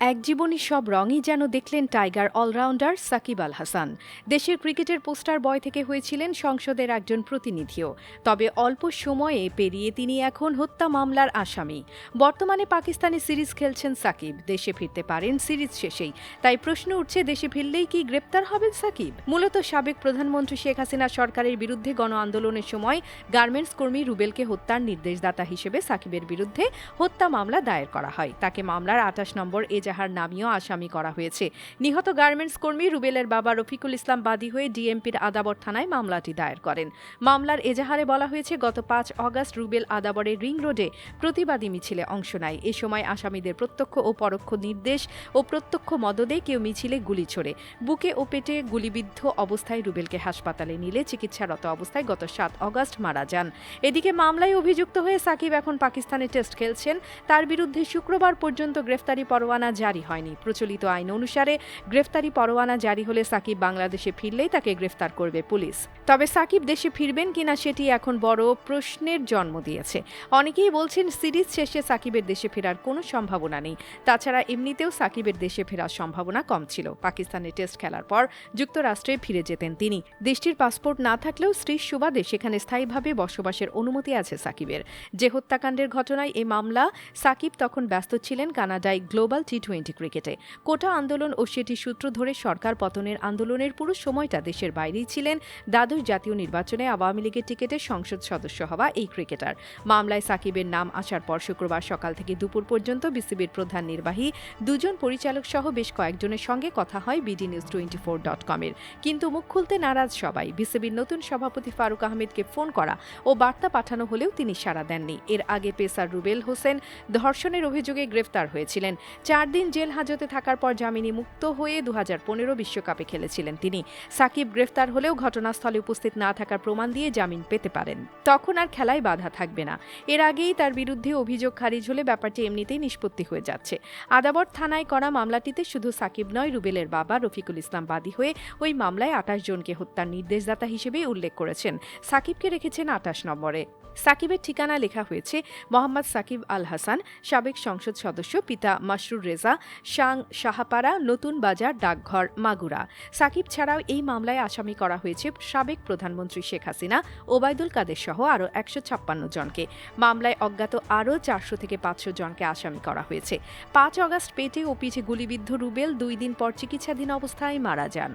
এক জীবনী সব রঙই যেন দেখলেন টাইগার অলরাউন্ডার সাকিব আল হাসান। দেশের ক্রিকেটের পোস্টার বয় থেকে হয়েছিলেন সংসদের একজন প্রতিনিধিও। তবে অল্প সময়ে পেরিয়ে তিনি এখন হত্যা মামলার আসামি। বর্তমানে পাকিস্তানে সিরিজ খেলছেন সাকিব। দেশে ফিরতে পারেন সিরিজ শেষেই। তাই প্রশ্ন উঠছে, দেশে ফিরলেই কি গ্রেপ্তার হবেন সাকিব? মূলত সাবেক প্রধানমন্ত্রী শেখ হাসিনা সরকারের বিরুদ্ধে গণ আন্দোলনের সময় গার্মেন্টস কর্মী রুবেলকে হত্যার নির্দেশদাতা হিসেবে সাকিবের বিরুদ্ধে হত্যা মামলা দায়ের করা হয়। তাকে মামলার আঠাশ নম্বর এজাহার নামীয় আসামি করা হয়েছে। নিহত গার্মেন্টস কর্মী রুবেলের বাবা রফিকুল ইসলাম বাদী হয়ে ডিএমপির আদাবর থানায় মামলাটি দায়ের করেন। মামলার এজাহারে বলা হয়েছে, গত পাঁচ অগস্ট রুবেল আদাবরের রিং রোডে প্রতিবাদী মিছিলে অংশ নেয়। এ সময় আসামিদের প্রত্যক্ষ ও পরোক্ষ নির্দেশ ও প্রত্যক্ষ মদদে কেউ মিছিলে গুলি ছোড়ে। বুকে ও পেটে গুলিবিদ্ধ অবস্থায় রুবেলকে হাসপাতালে নিলে চিকিৎসারত অবস্থায় গত সাত অগস্ট মারা যান। এদিকে মামলায় অভিযুক্ত হয়ে সাকিব এখন পাকিস্তানে টেস্ট খেলছেন। তার বিরুদ্ধে শুক্রবার পর্যন্ত গ্রেফতারি পরোয়ানা জারি হয়নি। প্রচলিত আইন অনুসারে গ্রেফতারি পরোয়ানা জারি হলে সাকিব বাংলাদেশে ফিরলেই তাকে গ্রেফতার করবে পুলিশ। তবে সাকিব দেশে ফিরবেন কিনা সেটি এখন বড় প্রশ্নের জন্ম দিয়েছে। অনেকেই বলছেন সিরিজ শেষে সাকিবের দেশে ফেরার কোনো সম্ভাবনা নেই। তাছাড়া এমনিতেও সাকিবের দেশে ফেরার সম্ভাবনা কম ছিল। পাকিস্তানে টেস্ট খেলার পর যুক্তরাষ্ট্রে ফিরে যেতেন তিনি। দেশটির পাসপোর্ট না থাকলেও স্ত্রীর সুবাদে সেখানে স্থায়ীভাবে বসবাসের অনুমতি আছে সাকিবের। যে হত্যাকাণ্ডের ঘটনায় এই মামলা, সাকিব তখন ব্যস্ত ছিলেন কানাডায় গ্লোবাল টি টোয়েন্টি ক্রিকেটে। কোটা আন্দোলন ও সেটি সূত্র ধরে সরকার পতনের আন্দোলনের পুরো সময়টা দেশের বাইরেই ছিলেন দ্বাদশ জাতীয় নির্বাচনে আওয়ামী লীগের টিকিটে সংসদ সদস্য হওয়া এই ক্রিকেটার। মামলায় সাকিবের নাম আসার পর শুক্রবার সকাল থেকে দুপুর পর্যন্ত বিসিবির প্রধান নির্বাহী, দুজন পরিচালক সহ বেশ কয়েকজনের সঙ্গে কথা হয় BD news twenty four dot কমের কিন্তু মুখ খুলতে নারাজ সবাই। বিসিবির নতুন সভাপতি ফারুক আহমেদকে ফোন করা ও বার্তা পাঠানো হলেও তিনি সাড়া দেননি। এর আগে পেসার রুবেল হোসেন ধর্ষণের অভিযোগে গ্রেফতার হয়েছিলেন। চার দিন জেল হাজতে থাকার পর জামিনী মুক্ত হয়ে দু বিশ্বকাপে খেলেছিলেন তিনি। সাকিব গ্রেফতার হলেও ঘটনাস্থলে উপস্থিত না থাকার প্রমাণ দিয়ে জামিন পেতে পারেন। তখন আর খেলায় বাধা থাকবে না। এর আগেই তার বিরুদ্ধে অভিযোগ খারিজ হলে ব্যাপারটি এমনিতেই নিষ্পত্তি হয়ে যাচ্ছে। আদাবর থানায় করা মামলাটিতে শুধু সাকিব নয়, রুবেলের বাবা রফিকুল ইসলাম বাদী হয়ে ওই মামলায় আঠাশ জনকে হত্যার নির্দেশদাতা হিসেবেই উল্লেখ করেছেন। সাকিবকে রেখেছেন আঠাশ নম্বরে। সাকিবের ঠিকানা লেখা হয়েছে, মোহাম্মদ সাকিব আল হাসান, সাবেক সংসদ সদস্য, পিতা মাসরুর রেজা শাং সাহাপাড়া, নতুন বাজার, ডাকঘর, মাগুরা। সাকিব ছাড়াও এই মামলায় আসামি করা হয়েছে সাবেক প্রধানমন্ত্রী শেখ হাসিনা, ওবায়দুল কাদের সহ আরও একশো ছাপ্পান্ন জনকে। মামলায় অজ্ঞাত আরও চারশো থেকে পাঁচশো জনকে আসামি করা হয়েছে। পাঁচ অগাস্ট পেটে ও পিঠে গুলিবিদ্ধ রুবেল দুই দিন পর চিকিৎসাধীন অবস্থায় মারা যান।